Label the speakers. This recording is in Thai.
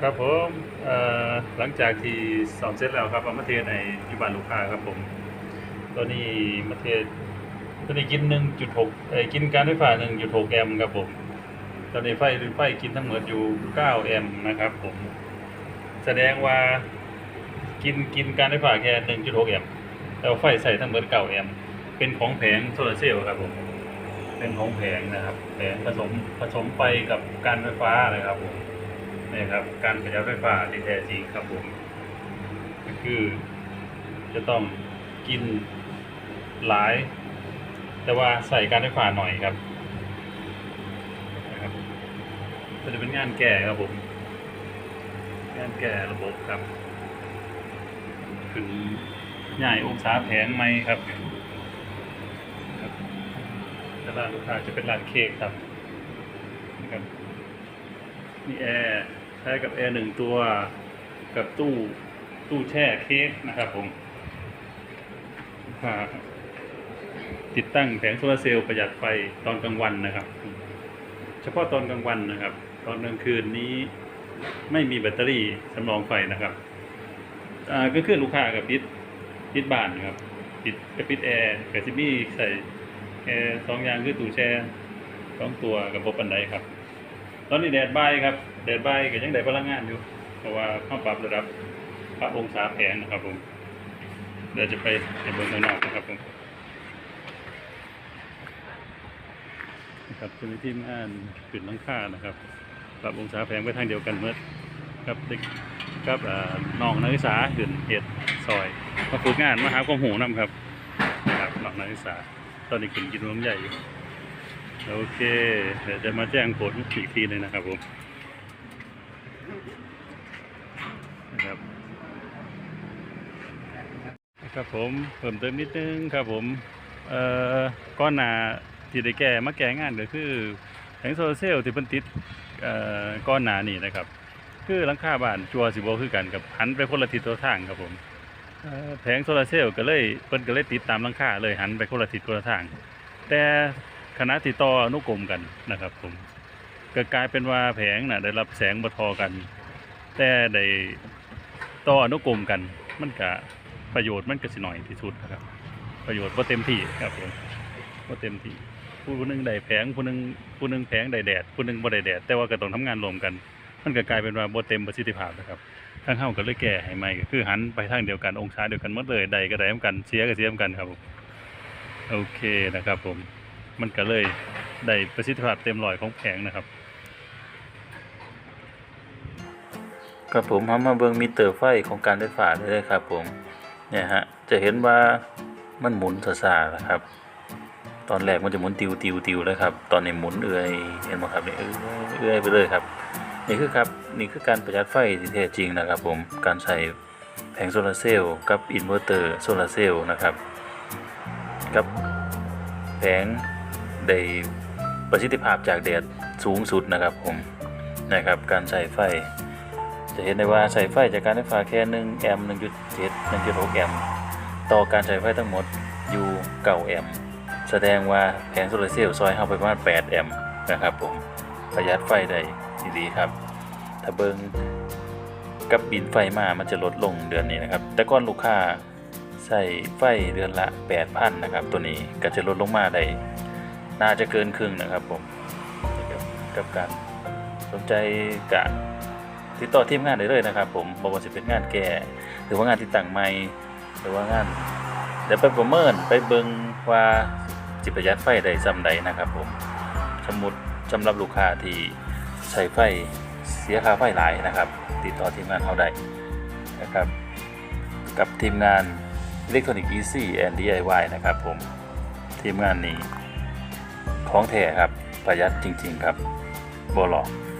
Speaker 1: ครับผมหลังจากที่สอนเสร็จแล้วครับเอามาเทในยู่บ้านลูกค้าครับผมตอนนี้มาเทตอนนี้กิน 1.6เอ่อกินการไฟฟ้า 1.6 แอมป์ครับผม ตอนนี้ไฟไฟกินทั้งหมดอยู่ 9 แอมป์นะครับผม แสดงว่ากินกินการไฟฟ้าแค่ 1.6 แอมป์แต่ว่าไฟใส่ทั้งหมด 9 แอมป์เป็นของแผงโซลาร์เซลล์ครับผม เป็นของแผงนะครับ แผงผสมผสมไฟกับการไฟฟ้านะครับผม นี่ครับ การประหยัดไฟฟ้าที่แท้จริงครับผมก็คือ จะต้องกินหลาย แต่ว่าใส่การไฟฟ้าหน่อยครับนะครับก็จะเป็นงานแก่ครับผม งานแก่ระบบครับถึงใหญ่องศาแผงไหมครับครับแต่ร้านลูกค้าจะเป็นร้านเค้กครับนะครับมีแอร์ ช้กับแอร์หนึ่งตัวกับตู้ตู้แช่เค้กนะครับผมติดตั้งแผงโซลาเซลล์ประหยัดไฟตอนกลางวันนะครับ เฉพาะตอนกลางวันนะครับ ตอนกลางคืนนี้ไม่มีแบตเตอรี่สำรองไฟนะครับก็คือลูกค้ากับปิดปิดบ้านนะครับปิดกับปิดแอร์กับซิมี่ใส่แอร์สองอย่างคือตู้แช่สองตัวกับบบปันไดครับ ตอนนี้แดดบ่ายครับแดดบ่ายก็ยังได้พลังงานอยู่ เพราะว่าเข้าปรับระดับพระองศาแผงนะครับผมเดี๋ยวจะไปในเบื้องข้างนอกนะครับผมนะครับจะมีทีมงานขึ้นหลังคานะครับ ปรับองศาแผงไปทางเดียวกันเมื่อครับเด็กกับอ่าน้องนักศึกษาขึ้นเหตุซอยมาฝึกงานมาหาความหูนำครับนะครับน้องนักศึกษาตอนนี้ขึ้นกินนมใหญ่อยู่ โอเคเดี๋ยวจะมาแจ้งผลอีกทีหนึงนะครับผมนะครับครับผมเพิ่มเติมนิดนึงครับผมเอ่อก้อนหนาที่ได้แก้มาแก้งานก็คือแผงโซลาร์เซลล์ที่เพิ่นติดเอ่อก้อนหนานี่นะครับ คือหลังคาบ้านจัวสิบ่คือกันกับหันไปคนละทิศตัวทางครับผมแผงโซลาร์เซลล์ก็เลยเพิ่นก็เลยติดตามหลังคาเลยหันไปคนละทิศคนละทาง แต่ คณะติดต่อนุกรมกันนะครับผมก็กลายเป็นว่าแผงน่ะได้รับแสงบทอกัน แต่ได้ต่ออนุกรมกัน มันก็ประโยชน์มันก็สิหน่อยที่สุดนะครับ ประโยชน์บ่เต็มที่ครับผมบ่เต็มที่ผู้หนึงได้แผงผู้หนึงผู้หนึงแผงได้แดดผู้หนึงบ่ได้แดด แต่ว่าก็ต้องทำงานรวมกัน มันก็กลายเป็นว่าบ่เต็มประสิทธิภาพนะครับทางเฮาก็เลยแก้ให้ใหม่ก็คือหันไปทางเดียวกันองศาเดียวกันหมดเลยใดก็ได้เหมือนกันเสียก็เสียเหมือนกันครับโอเคนะครับผม มันก็เลยได้ประสิทธิภาพเต็มร้อยของแผงนะครับ
Speaker 2: ครับผมเรามาเบิ่งมิเตอร์ไฟของการไฟฟ้าได้เลยครับผมเนี่ยฮะจะเห็นว่ามันหมุนซาๆนะครับ ตอนแรกมันจะหมุนติวติวติวแล้วครับ ตอนนี้หมุนเอื่อยเห็นไหมครับเนี่ยเอื่อยไปเลยครับ นี่คือครับนี่คือการประหยัดไฟที่แท้จริงนะครับ ผมการใช้แผงโซลาร์เซลล์กับอินเวอร์เตอร์โซลาร์เซลล์นะครับกับแผง ได้ประสิทธิภาพจากแดดสูงสุดนะครับผมนะครับการใช้ไฟ จะเห็นได้ว่าใช้ไฟจากการไฟฟ้าแค่1แอมป์1.7 1.6แอมป์ต่อการใช้ไฟทั้งหมดอยู่9แอมป์แสดงว่าแผงโซลาร์เซลล์ซอยเข้าไปประมาณ8แอมป์นะครับผมประหยัดไฟได้ดีครับ ถ้าเบิงกับบินไฟมามันจะลดลงเดือนนี้นะครับ แต่ก่อนลูกค้าใส่ไฟเดือนละ 8,000นะครับ ตัวนี้ก็จะลดลงมาได้ น่าจะเกินครึ่งนะครับผมกับการสนใจกะติดต่อทีมงานได้เลยนะครับ ผมบ่ว่าสิเป็นงานแก่หรือว่างานที่ตั้งใหม่หรือว่างานเดี๋ยวไปประเมินไปเบิงว่าสิประหยัดไฟได้ำใดนะครับ ผมสมมุติสำหรับลูกค้าที่ใช้ไฟเสียค่าไฟหลายนะครับ ติดต่อทีมงานเขาได้นะครับกับทีมงาน Electronic Easy and DIY นะครับผมทีมงานนี้ ของแท้ครับ ประหยัดจริง ๆ ครับบ่หลอก